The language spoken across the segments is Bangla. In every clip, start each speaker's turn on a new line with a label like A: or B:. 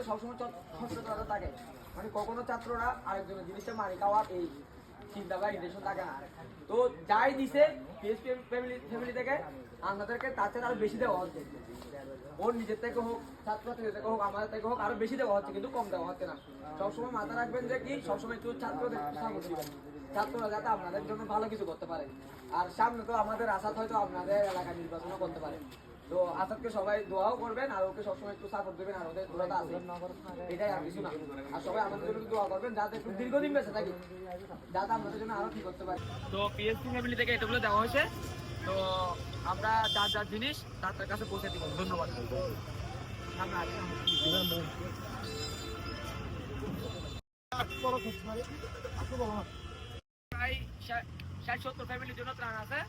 A: মধ্যে সবসময় সচেতনতা থাকে। মানে কখনো ছাত্ররা আরেকজনের জিনিসটা মারি খাওয়ার এই চিন্তা বা ইন্টেনশন থাকে না। তো যাই দিছে ফ্যামিলি থেকে আমাদেরকে তার আরও বেশি দেওয়া হচ্ছে। ওর নিজের থেকে হোক ছাত্রছাত্রীদের থেকে হোক, আমাদের থেকে হোক, আরও বেশি দেওয়া হচ্ছে, কিন্তু কম দেওয়া হচ্ছে না। সবসময় মাথা রাখবেন যে কি, সবসময় একটু ছাত্রদের ছাত্ররা যাতে আপনাদের জন্য ভালো কিছু করতে পারে। আর সামনে তো আমাদের আসাদ হয়তো আপনাদের এলাকা নির্বাচনও করতে পারে। তো আসাদকে সবাই দোয়াও করবেন, আর ওকে সবসময় একটু সাপোর্ট দেবেন, আর ওদের দোয়াটা আছে। এটাই আর কিছু না। আর সবাই আমাদের জন্য দোয়া করবেন, যাতে একটু দীর্ঘদিন বেঁচে থাকি, যাতে আমাদের জন্য আরও কি করতে পারে। তো পিএসপি ফ্যামিলি থেকে এটাগুলো দেওয়া হয়েছে। তো আমরা যার যার জিনিস, তার তার কাছে পৌঁছে দিব। ধন্যবাদ। প্রায় ষাট সত্তর ফ্যামিলির জন্য ত্রাণ আছে।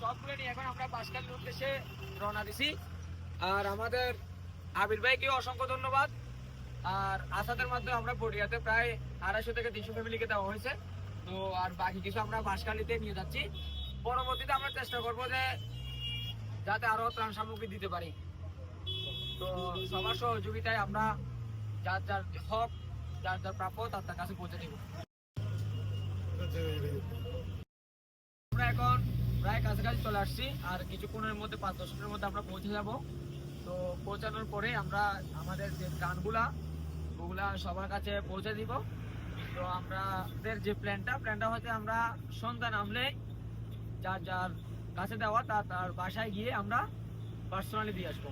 A: সবগুলো নিয়ে এখন আমরা উদ্দেশ্যে রওনা দিছি। আর আমাদের আবির ভাইকেও অসংখ্য ধন্যবাদ। আর আসাদের মাধ্যমে আমরা প্রায় আড়াইশো থেকে তিনশো ফ্যামিলিকে দেওয়া হয়েছে। তো আর বাকি কিছু আমরা বাসকালিতে নিয়ে যাচ্ছি। পরবর্তীতে আমরা চেষ্টা করব যে যাতে আরও ত্রাণ সামগ্রী দিতে পারি। তো সবার সহযোগিতায় আমরা যার যার হক, যার যার প্রাপ্য তার তার কাছে পৌঁছে দিব আমরা এখন প্রায় কাছাকাছি চলে আসছি, আর কিছুক্ষণের মধ্যে পাঁচ দশ মিনিটের মধ্যে আমরা পৌঁছে যাব। তো পৌঁছানোর পরে আমরা আমাদের যে গানগুলা, ওগুলা সবার কাছে পৌঁছে দিব। তো আমাদের যে প্ল্যানটা প্ল্যানটা হচ্ছে আমরা সন্ধ্যা নামলে যার যার কাছে দেওয়া তার তার বাসায় গিয়ে আমরা পার্সোনালি দিয়ে আসব।